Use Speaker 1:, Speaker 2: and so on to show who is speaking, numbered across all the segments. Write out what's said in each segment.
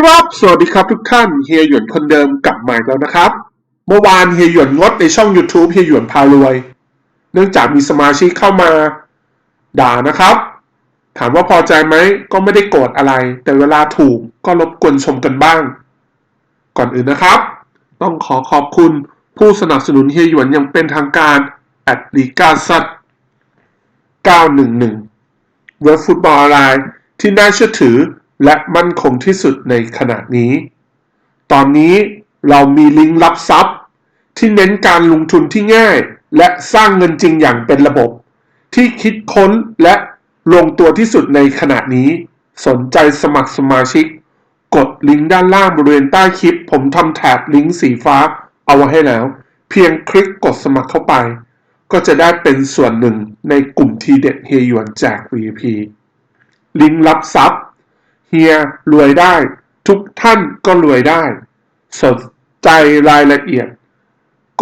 Speaker 1: ครับ สวัสดีครับทุกท่าน เฮียหยวนคนเดิมกลับมาแล้วนะครับ เมื่อวานเฮียหยวนงดในช่อง YouTube เฮียหยวนพารวย เนื่องจากมีสมาชิกเข้ามา ด่านะครับ ถามว่าพอใจไหม ก็ไม่ได้โกรธอะไร แต่เวลาถูกก็รบกวนชมกันบ้าง ก่อนอื่นนะครับ ต้องขอขอบคุณผู้สนับสนุนเฮียหยวนอย่างเป็นทางการแอดลีกาซัด911 เว็บฟุตบอลออนไลน์ที่น่าเชื่อถือ และมั่นคงที่สุดในขณะนี้ ตอนนี้เรามีลิงก์รับทรัพย์ ที่เน้นการลงทุนที่ง่าย และสร้างเงินจริงอย่างเป็นระบบ ที่คิดค้นและลงตัวที่สุดในขณะนี้ สนใจสมัครสมาชิก กดลิงก์ด้านล่างบริเวณใต้คลิป ผมทำแถบลิงก์สีฟ้าเอาไว้ให้แล้ว เพียงคลิกกดสมัครเข้าไป ก็จะได้เป็นส่วนหนึ่งในกลุ่มทีเด็ดเฮียหยวนแจก VIP ลิงก์รับทรัพย์ เฮียรวยได้ ทุกท่านก็รวยได้ สนใจรายละเอียด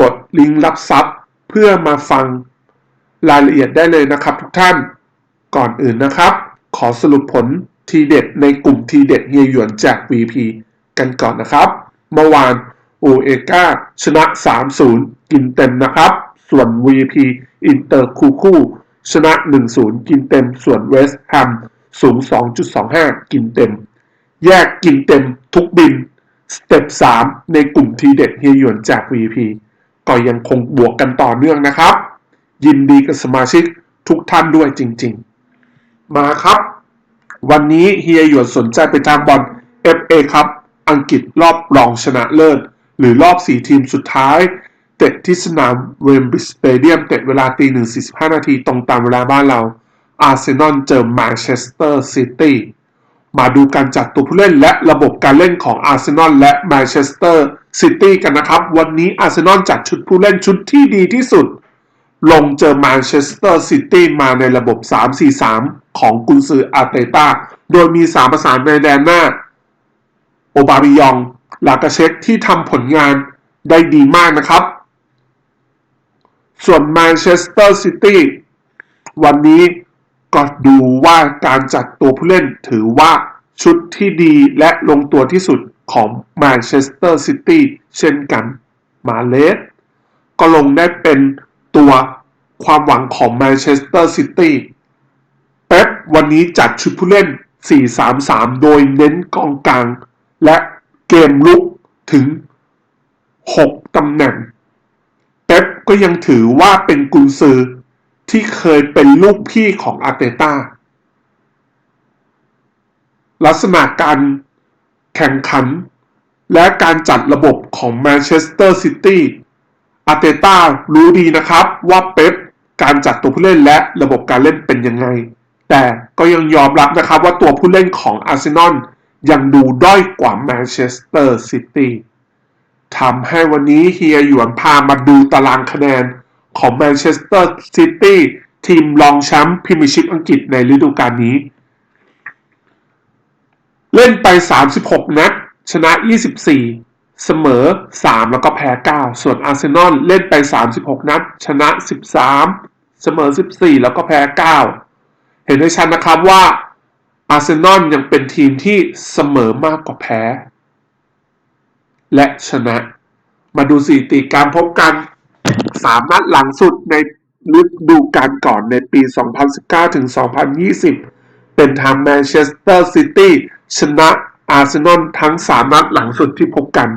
Speaker 1: กดลิงก์รับทรัพย์เพื่อมาฟังรายละเอียดได้เลยนะครับทุกท่าน ก่อนอื่นนะครับ ขอสรุปผลทีเด็ดในกลุ่มทีเด็ดเฮียหยวนจาก VP กันก่อนนะครับ เมื่อวานโอเอก้าชนะ 3-0 กินเต็มนะครับ ส่วน VP อินเตอร์คูคูชนะ 1-0 กินเต็ม ส่วนเวสต์แฮม สูง 2.25 กินเต็ม แยกกินเต็มทุกบิน สเต็ป 3 ในกลุ่มทีเด็ดเฮียหยวนจาก VP ก็ยังคงบวกกันต่อเนื่องนะครับ ยินดีกับสมาชิกทุกท่านด้วยจริง ๆ มาครับ วันนี้เฮียหยวนสนใจไปทางบอล FA ครับ อังกฤษรอบรองชนะเลิศ หรือรอบ 4 ทีมสุดท้าย เตะที่สนามเวมบริสเตเดียมเตะเวลาตีหนึ่งสี่สิบห้านาทีตรงตามเวลาบ้านเรา อาร์เซนอลเจอแมนเชสเตอร์ซิตี้มาดูการจัดตัวผู้เล่นและระบบการเล่นของอาร์เซนอลและแมนเชสเตอร์ซิตี้กันนะครับ วันนี้อาร์เซนอลจัดชุดผู้เล่นชุดที่ดีที่สุด ลงเจอแมนเชสเตอร์ซิตี้มาในระบบ 3-4-3 ของกุนซืออาร์เตต้า โดยมี3ประสานในแดนหน้า โอบาบิยอง ลากาเชคที่ทำผลงานได้ดีมากนะครับ ส่วนแมนเชสเตอร์ซิตี้วันนี้ ก็ดูว่าการจัดตัวผู้เล่นถือว่าชุดที่ดีและลงตัวที่สุดของแมนเชสเตอร์ซิตี้เช่นกัน มาเลสก็ลงได้เป็นตัวความหวังของแมนเชสเตอร์ซิตี้เป๊ปวันนี้จัดชุดผู้เล่น 4-3-3 โดยเน้นกองกลาง และเกมลุกถึง 6 ตำแหน่ง เป๊ปก็ยังถือว่าเป็นกุนซือ ที่เคยเป็นลูกพี่ของอาร์เตต้าลักษณะการแข่งขัน และการจัดระบบของแมนเชสเตอร์ซิตี้อาร์เตต้ารู้ดีนะครับว่าเป๊ปการจัดตัวผู้เล่นและระบบการเล่นเป็นยังไง แต่ก็ยังยอมรับนะครับว่าตัวผู้เล่นของอาร์เซนอลยังดูด้อยกว่าแมนเชสเตอร์ซิตี้ทำให้วันนี้เฮียหยวนพามาดูตารางคะแนน ของแมนเชสเตอร์ซิตี้ทีมรองแชมป์พรีเมียร์ชิพอังกฤษในฤดูกาลนี้ เล่นไป 36 นัด ชนะ 24 เสมอ 3 แล้วก็แพ้ 9 ส่วนอาร์เซนอลเล่นไป 36 นัด ชนะ 13 เสมอ 14 แล้วก็แพ้ 9 เห็นได้ชัดนะครับว่าอาร์เซนอลยังเป็นทีมที่เสมอมากกว่าแพ้ และชนะ มาดูสถิติการพบกัน 3 นัดหลังสุดในฤดูกาลก่อนในปี 2019 ถึง 2020 เป็นทางแมนเชสเตอร์ซิตี้ชนะอาร์เซนอลทั้ง 3 นัดหลังสุดที่พบกัน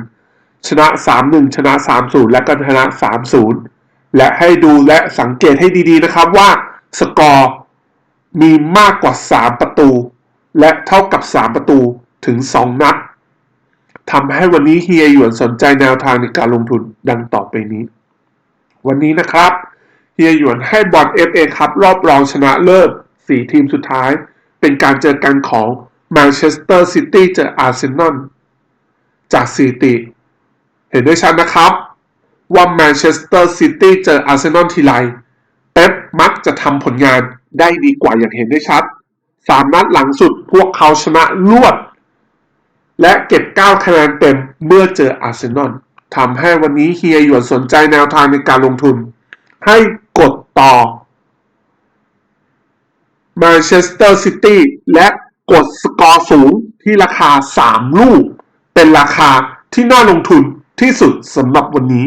Speaker 1: ชนะ 3-1 ชนะ 3-0 และก็ชนะ 3-0 และให้ดูและสังเกตให้ดีๆนะครับว่าสกอร์มีมากกว่า 3 ประตู และเท่ากับ 3 ประตูถึง 2 นัดทำให้วันนี้เฮียหยวนสนใจแนวทางในการลงทุนดังต่อไปนี้ วันนี้นะครับเฮียหยวนให้บอล FA ครับรอบรองชนะเลิศ4ทีมสุดท้าย เป็นการเจอกันของแมนเชสเตอร์ซิตี้เจออาร์เซนอลจากสถิติ เห็นได้ชัดนะครับว่าแมนเชสเตอร์ซิตี้เจออาร์เซนอลทีไรเป๊ปมักจะทำผลงานได้ดีกว่าอย่างเห็นได้ชัด สามนัดหลังสุดพวกเขาชนะรวด และเก็บ 9 คะแนนเต็มเมื่อเจออาร์เซนอล ทำให้วันนี้เฮียหยวนสนใจแนวทางในการลงทุน ให้กดต่อมนเชสเตอร์ซิตี้และกดสกอร์สูงที่ราคา 3 ลูก เป็นราคาที่น่าลงทุนที่สุดสำหรับวันนี้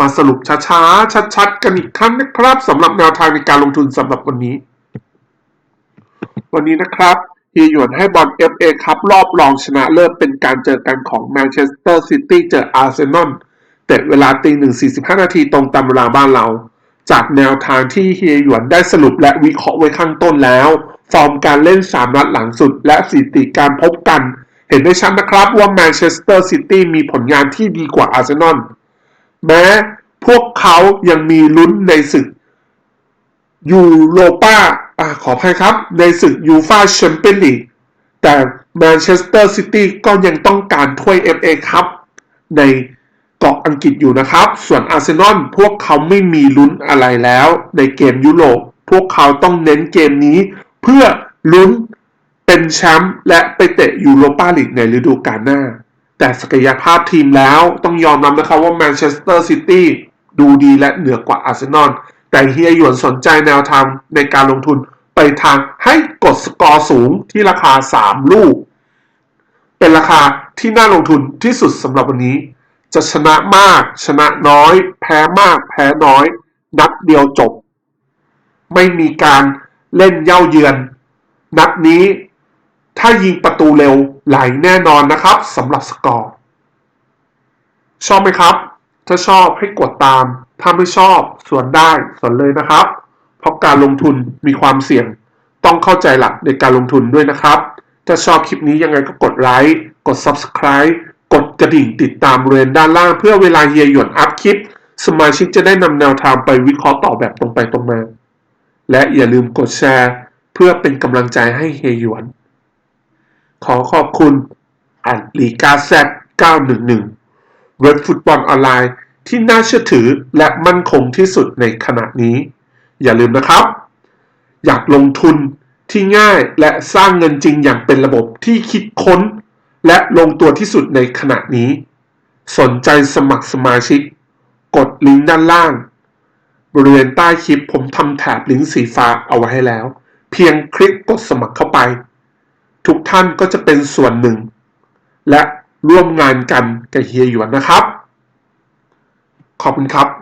Speaker 1: มาสรุปช้าๆ ชัดๆ กันอีกครั้งนะครับสำหรับแนวทางในการลงทุนสำหรับวันนี้ วันนี้นะครับ เฮียหยวนให้บอล FA ครับรอบรองชนะเลิศเป็นการเจอกันของแมนเชสเตอร์ซิตี้เจออาร์เซนอลแต่เวลาตีหนึ่งสี่สิบห้านาทีตรงตามเวลาบ้านเรา จากแนวทางที่เฮียหยวนได้สรุปและวิเคราะห์ไว้ข้างต้นแล้ว ฟอร์มการเล่น3นัดหลังสุด และสถิติการพบกัน เห็นได้ชัดนะครับว่าแมนเชสเตอร์ซิตี้มีผลงานที่ดีกว่าอาร์เซนอลแม้พวกเขายังมีลุ้นในศึกยูโรปา อขออภัยครับ ในศึกยูฟาแชมเปี้ยนลีกแต่แมนเชสเตอร์ซิตี้ก็ยังต้องการถ้วย FA ครับในเกาะอังกฤษอยู่นะครับ ส่วนอาร์เซนอลพวกเขาไม่มีลุ้นอะไรแล้ว ในเกมยุโรปพวกเขาต้องเน้นเกมนี้ เพื่อลุ้นเป็นแชมป์และไปเตะยูโรปาลีกในฤดูกาลหน้า แต่ศักยภาพทีมแล้วต้องยอมรับนะครับว่าแมนเชสเตอร์ซิตี้ดูดีและเหนือกว่าอาร์เซนอล แต่เฮียหยวนสนใจแนวทางในการลงทุนไปทางให้กดสกอร์สูงที่ราคา 3 ลูก เป็นราคาที่น่าลงทุนที่สุดสำหรับวันนี้ จะชนะมาก ชนะน้อย แพ้มาก แพ้น้อย นัดเดียวจบ ไม่มีการเล่นเย่าเยือน นัดนี้ ถ้ายิงประตูเร็วไหลแน่นอนนะครับสำหรับสกอร์ ชอบไหมครับ ถ้าชอบให้กดตาม ถ้าไม่ชอบส่วนได้ส่วนเลยนะครับ เพราะการลงทุนมีความเสี่ยง ต้องเข้าใจหลักในการลงทุนด้วยนะครับ ถ้าชอบคลิปนี้ยังไงก็กดไลค์กด Subscribe กดกระดิ่งติดตามบริเวณด้านล่างเพื่อเวลาเฮียหยวนอัพคลิป สมาชิกจะได้นำแนวทางไปวิเคราะห์ต่อแบบตรงไปตรงมา และอย่าลืมกดแชร์ เพื่อเป็นกำลังใจให้เฮียหยวน ขอขอบคุณอันลีกาแซด911เว็บฟุตบอลออนไลน์ ที่น่าเชื่อถือและมั่นคงที่สุดในขณะนี้ อย่าลืมนะครับ อยากลงทุนที่ง่ายและสร้างเงินจริงอย่างเป็นระบบที่คิดค้น และลงตัวที่สุดในขณะนี้ สนใจสมัครสมาชิก กดลิงก์ด้านล่าง บริเวณใต้คลิปผมทำแถบลิงก์สีฟ้าเอาไว้ให้แล้ว เพียงคลิกกดสมัครเข้าไป ทุกท่านก็จะเป็นส่วนหนึ่ง และร่วมงานกันกับเฮียหยวนนะครับ ขอบคุณครับ